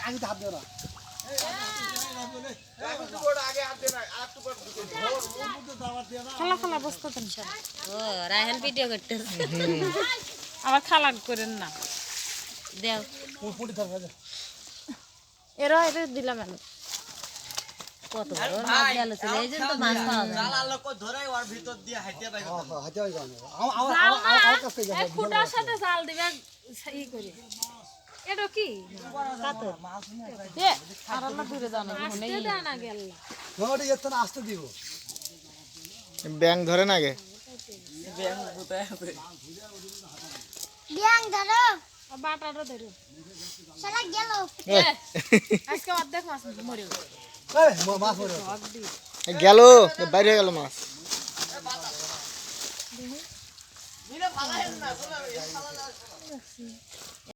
আগে তো হাত দিও খালা খালা বসতে ও রায়হান ভিডিও করতেছে আবার খালা করেন না দেও এরা এটা দিলাম আমি। কত বড়? মাছ গেল ছিল এই জন্য তো মাছ পাওয়া যায় কাছে সাথে জাল ই করে। এটা কি? কাতর এ আর আল্লাহ দূরে জানো আসতে দেন না গেল। ওটা এত না আসতে দিব। ব্যাং ধরে না গে বিয়াং ধরো। বাটাটা ধরো। সারা গেল আজকে অর্ধেক মাছ মরে এই মাছ মরে। গেল বাইরে গেল মাছ